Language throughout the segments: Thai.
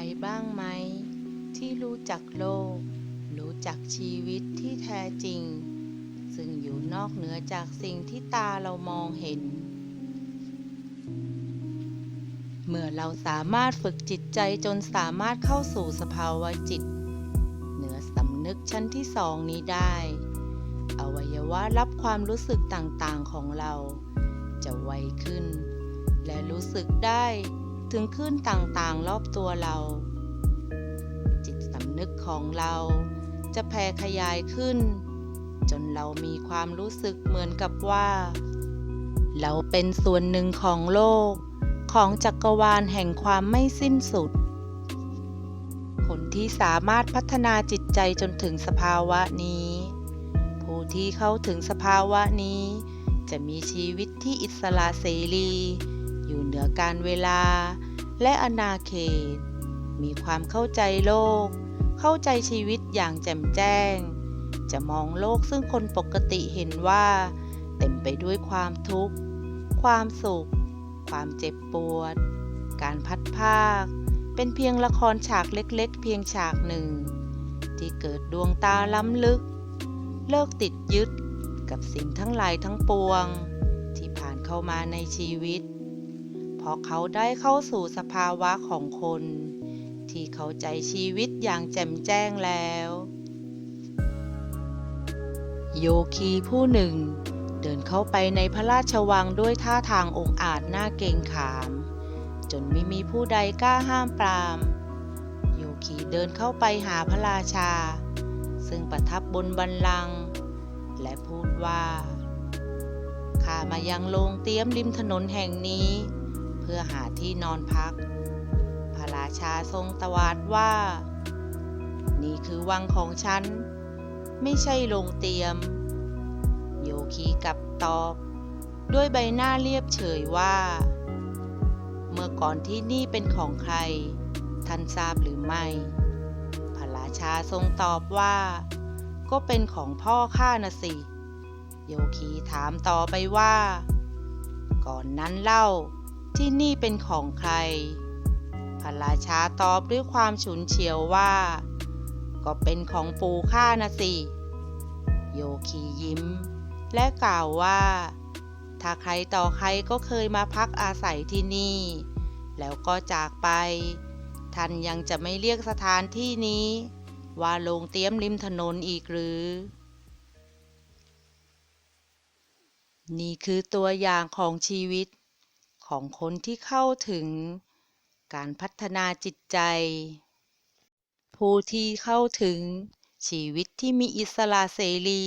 รบ้างไหม ที่รู้จักโลก รู้จักชีวิตที่แท้จริง ซึ่งอยู่นอกเหนือจากสิ่งที่ตาเรามองเห็น เมื่อเราสามารถฝึกจิตใจจนสามารถเข้าสู่สภาวะจิต เหนือสำนึกชั้นที่สองนี้ได้ อวัยวะรับความรู้สึกต่างๆของเรา จะไวขึ้น และรู้สึกได้ ถึงคลื่นต่างๆ รอบตัวเรา จิตสำนึกของเราจะแผ่ขยายขึ้น จนเรามีความรู้สึกเหมือนกับว่า เราเป็นส่วนหนึ่งของโลก ของจักรวาลแห่งความไม่สิ้นสุด คนที่สามารถพัฒนาจิตใจจนถึงสภาวะนี้ ผู้ที่เข้าถึงสภาวะนี้ จะมีชีวิตที่อิสระเสรี เหนือการเวลา และอาณาเขต มีความเข้าใจโลก เข้าใจชีวิตอย่างแจ่มแจ้ง จะมองโลกซึ่งคนปกติเห็นว่า เต็มไปด้วยความทุกข์ ความสุข ความเจ็บปวด การพัดภาค เป็นเพียงละครฉากเล็กๆ เพียงฉากหนึ่ง ที่เกิดดวงตาล้ำลึก เลิกติดยึดกับสิ่งทั้งหลายทั้งปวง ที่ผ่านเข้ามาในชีวิต เพราะเขาได้เข้าสู่สภาวะของคน ที่เข้าใจชีวิตอย่างแจ่มแจ้งแล้ว โยคีผู้หนึ่ง เดินเข้าไปในพระราชวังด้วยท่าทางองอาจหน้าเกรงขาม จนไม่มีผู้ใดกล้าห้ามปราม โยคีเดินเข้าไปหาพระราชา ซึ่งประทับบนบัลลังก์และพูดว่าข้ามายังโรงเตี้ยมริมถนนแห่งนี้ พื่อหาที่นอนพัก พระราชาทรงตวาดว่า นี่คือวังของฉัน ไม่ใช่โรงเตียม โยคีกลับตอบ ด้วยใบหน้าเรียบเฉยว่า เมื่อก่อนที่นี่เป็นของใคร ท่านทราบหรือไม่ พระราชาทรงตอบว่า ก็เป็นของพ่อข้านะสิโยคีถามต่อไปว่า ก่อนนั้นเล่า ที่นี่เป็นของใคร พระราชาตอบด้วยความฉุนเฉียวว่า ก็เป็นของปู่ข้านะสิ โยคียิ้ม และกล่าวว่า ถ้าใครต่อใครก็เคยมาพักอาศัยที่นี่ แล้วก็จากไป ท่านยังจะไม่เรียกสถานที่นี้ ว่าโรงเตี้ยมริมถนนอีกหรือนี่คือตัวอย่างของชีวิต ของคนที่เข้าถึง การพัฒนาจิตใจ ผู้ที่เข้าถึง ชีวิตที่มีอิสระเสรี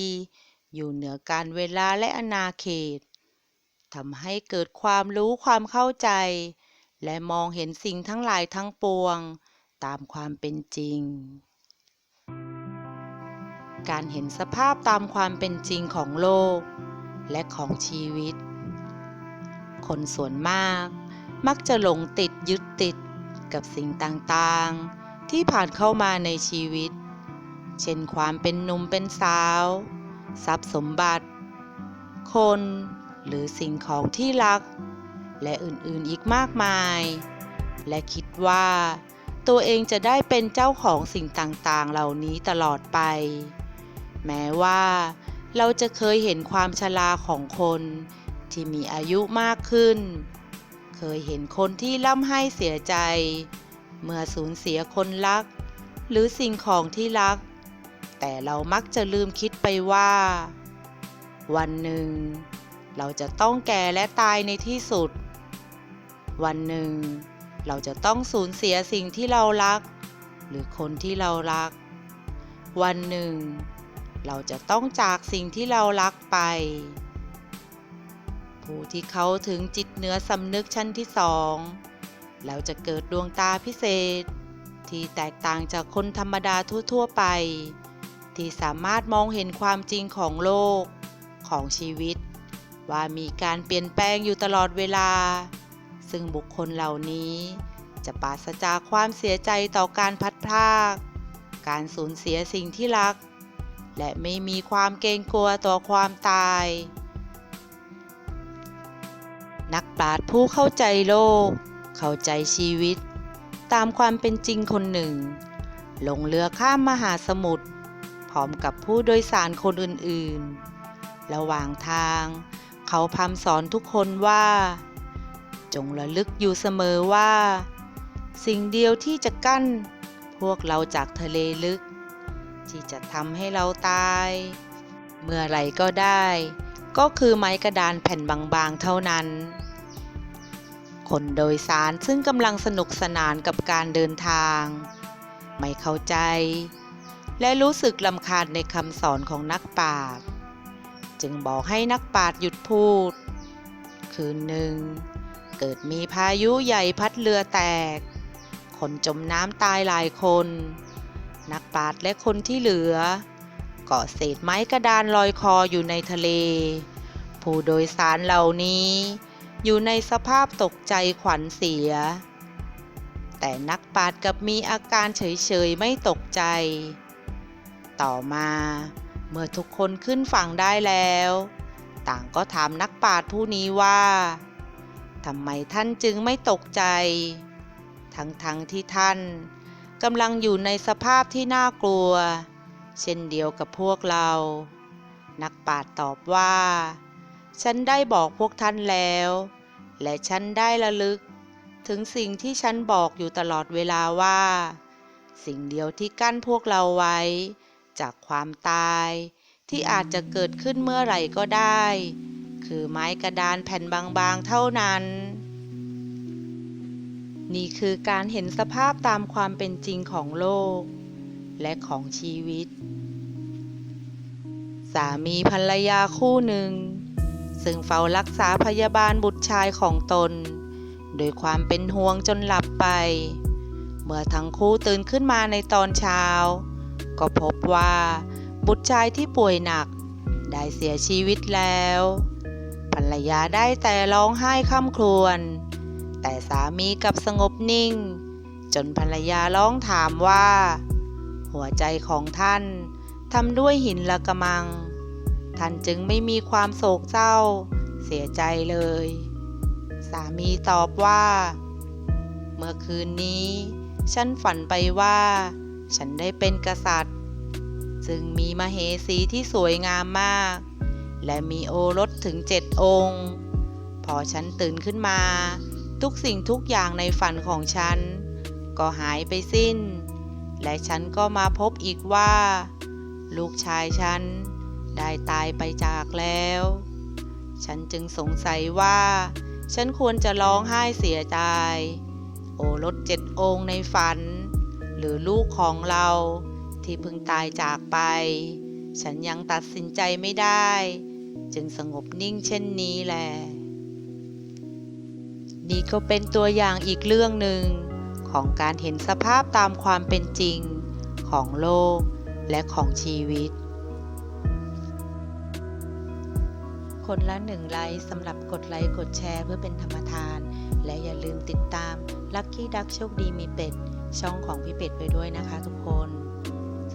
อยู่เหนือการเวลาและอาณาเขตทำให้เกิดความรู้ความเข้าใจ และมองเห็นสิ่งทั้งหลายทั้งปวง ตามความเป็นจริง การเห็นสภาพตามความเป็นจริงของโลก และของชีวิต คนส่วนมาก มักจะหลงติดยึดติดกับสิ่งต่างๆ ที่ผ่านเข้ามาในชีวิต เช่นความเป็นหนุ่มเป็นสาว ทรัพย์สมบัติ คนหรือสิ่งของที่รัก และอื่นๆอีกมากมาย และคิดว่าตัวเองจะได้เป็นเจ้าของสิ่งต่างๆ เหล่านี้ตลอดไป แม้ว่าเราจะเคยเห็นความชราของคน ที่มีอายุมากขึ้น เคยเห็นคนที่ร่ำไห้เสียใจ เมื่อสูญเสียคนรัก หรือสิ่งของที่รัก แต่เรามักจะลืมคิดไปว่า วันหนึ่ง เราจะต้องแก่และตายในที่สุด วันหนึ่ง เราจะต้องสูญเสียสิ่งที่เรารัก หรือคนที่เรารัก วันหนึ่งเราจะต้องจากสิ่งที่เรารักไป ผู้ที่เขาถึงจิตเหนือสำนึกชั้นที่สองแล้วจะเกิดดวงตาพิเศษ ที่แตกต่างจากคนธรรมดาทั่วๆไป ที่สามารถมองเห็นความจริงของโลกของชีวิต ว่ามีการเปลี่ยนแปลงอยู่ตลอดเวลา ซึ่งบุคคลเหล่านี้จะปราศจากความเสียใจต่อการพัดพราก การสูญเสียสิ่งที่รัก และไม่มีความเกรงกลัวต่อความตาย นักปราชญ์ผู้เข้าใจโลก เข้าใจชีวิต ตามความเป็นจริงคนหนึ่ง ลงเรือข้ามมหาสมุทรพร้อมกับผู้โดยสารคนอื่นๆ ระหว่างทาง เขาพำสอนทุกคนว่า จงระลึกอยู่เสมอว่า สิ่งเดียวที่จะกั้น พวกเราจากทะเลลึก ที่จะทำให้เราตาย เมื่อไรก็ได้ ก็คือไม้กระดานแผ่นบางๆเท่านั้น คนโดยสารซึ่งกำลังสนุกสนานกับการเดินทาง ไม่เข้าใจ และรู้สึกลำคาญในคำสอนของนักปราชญ์จึงบอกให้นักปราชญ์หยุดพูด คืนหนึ่ง เกิดมีพายุใหญ่พัดเรือแตก คนจมน้ำตายหลายคน นักปราชญ์และคนที่เหลือ เกาะเศษไม้กระดานลอยคออยู่ในทะเล ผู้โดยสารเหล่านี้ อยู่ในสภาพตกใจขวัญเสีย แต่นักปราชญ์กับมีอาการเฉยๆไม่ตกใจ ต่อมา เมื่อทุกคนขึ้นฝั่งได้แล้ว ต่างก็ถามนักปราชญ์ผู้นี้ว่าทำไมท่านจึงไม่ตกใจ ทั้งๆทที่ท่านกำลังอยู่ในสภาพที่น่ากลัว เช่นเดียวกับพวกเรา นักปราชญ์ตอบว่า ฉันได้บอกพวกท่านแล้ว และฉันได้ระลึก ถึงสิ่งที่ฉันบอกอยู่ตลอดเวลาว่า สิ่งเดียวที่กั้นพวกเราไว้ จากความตายที่อาจจะเกิดขึ้นเมื่อไหร่ก็ได้ คือไม้กระดานแผ่นบางๆเท่านั้น นี่คือการเห็นสภาพตามความเป็นจริงของโลก และของชีวิต สามีภรรยาคู่หนึ่ง ซึ่งเฝ้ารักษาพยาบาลบุตรชายของตน โดยความเป็นห่วงจนหลับไป เมื่อทั้งคู่ตื่นขึ้นมาในตอนเช้า ก็พบว่าบุตรชายที่ป่วยหนักได้เสียชีวิตแล้ว ภรรยาได้แต่ร้องไห้ค่ำครวญ แต่สามีกลับสงบนิ่ง จนภรรยาร้องถามว่า หัวใจของท่านทำด้วยหินละกะมัง ท่านจึงไม่มีความโศกเศร้า เสียใจเลย สามีตอบว่า เมื่อคืนนี้ ฉันฝันไปว่า ฉันได้เป็นกษัตริย์ ซึ่งมีมเหสีที่สวยงามมาก และมีโอรสถึงเจ็ดองค์ พอฉันตื่นขึ้นมา ทุกสิ่งทุกอย่างในฝันของฉัน ก็หายไปสิ้น และฉันก็มาพบอีกว่า ลูกชายฉันได้ตายไปจากแล้ว ฉันจึงสงสัยว่า ฉันควรจะร้องไห้เสียใจ โอรสเจ็ดองค์ในฝัน หรือลูกของเราที่เพิ่งตายจากไป ฉันยังตัดสินใจไม่ได้ จึงสงบนิ่งเช่นนี้แหละ นี่ก็เป็นตัวอย่างอีกเรื่องหนึ่ง ของการเห็นสภาพตามความเป็นจริงของโลกและของชีวิต คนละหนึ่งไลค์สำหรับกดไลค์กดแชร์เพื่อเป็นธรรมทาน และอย่าลืมติดตาม Lucky Duck โชคดีมีเป็ด ช่องของพี่เป็ดไปด้วยนะคะทุกคน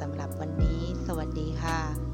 สำหรับวันนี้ สวัสดีค่ะ